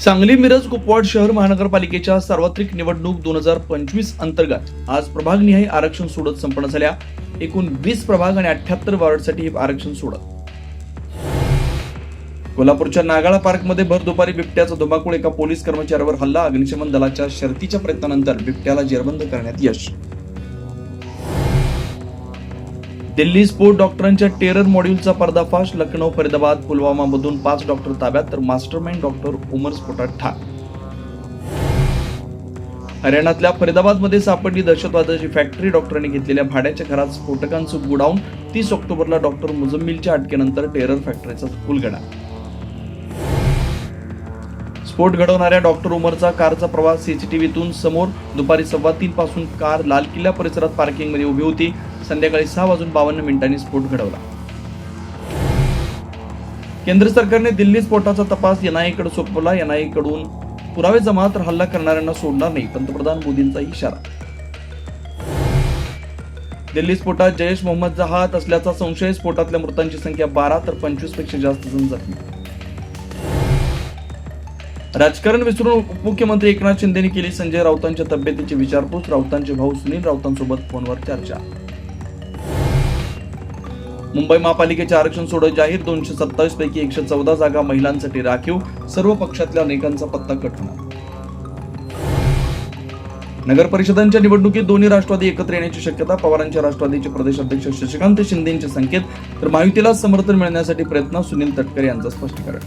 सांगली मिरज कुपवाड शहर महानगरपालिकेच्या सार्वत्रिक निवडणूक दोन हजार पंचवीस अंतर्गत आज प्रभागनिहाय आरक्षण सोडत संपन्न झाल्या. एकूण वीस प्रभाग आणि अठ्याहत्तर वॉर्डसाठी आरक्षण सोडत. कोल्हापूरच्या नागाळा पार्कमध्ये भर दुपारी बिबट्याचा धुमाकूळ एका पोलीस कर्मचाऱ्यावर हल्ला. अग्निशमन दलाच्या शर्तीच्या प्रयत्नानंतर बिबट्याला जेरबंद करण्यात यश. दिल्ली स्पोर्ट डॉक्टरांच्या टेरर मॉड्यूलचा पर्दाफाश लखनौ फरीदाबाद पुलवामा मधून पाच डॉक्टर ताब्यात तर मास्टरमाइंड डॉक्टर उमर स्फोटात ठार. हरियाणातल्या फरीदाबादमध्ये सापडली दहशतवादाची फॅक्टरी डॉक्टरांनी घेतलेल्या भाड्याच्या घरात स्फोटकांचं गुडाऊन तीस ऑक्टोबरला डॉक्टर मुजम्मिलच्या अटकेनंतर टेरर फॅक्टरीचा उलगडा स्फोट घडवणाऱ्या डॉक्टर उमरचा कारचा प्रवास सीसीटीव्हीतून समोर. दुपारी सव्वा तीन पासून कार लाल किल्ला परिसरात पार्किंगमध्ये उभी होती. संध्याकाळी सहा वाजून बावन्न मिनिटांनी स्फोट घडवला. केंद्र सरकारने दिल्ली स्फोटाचा तपास एनआयकडे सोपवला. एनआयकडून पुरावे जमा तर हल्ला करणाऱ्यांना सोडणार नाही पंतप्रधान मोदींचा इशारा. दिल्ली स्फोटात जयेश मोहम्मदचा हात असल्याचा संशय स्फोटातल्या मृतांची संख्या बारा तर पंचवीसपेक्षा जास्त जण जखमी. राजकारण विसरून उपमुख्यमंत्री एकनाथ शिंदेनी केली संजय राऊतांच्या तब्येतीची विचारपूस. राऊतांचे भाऊ सुनील राऊतांसोबत फोनवर चर्चा. मुंबई महापालिकेचे आरक्षण सोडत जाहीर. दोनशे सत्तावीस पैकी एकशे चौदा जागा महिलांसाठी राखीव. सर्व पक्षातल्या अनेकांचा पत्ता कठणार नगर परिषदांच्या निवडणुकीत दोन्ही राष्ट्रवादी एकत्र येण्याची शक्यता. पवारांच्या राष्ट्रवादीचे प्रदेशाध्यक्ष शशिकांत शिंदेचे संकेत. तर महायुतीला समर्थन मिळण्यासाठी प्रयत्न सुनील तटकरे यांचं स्पष्टीकरण.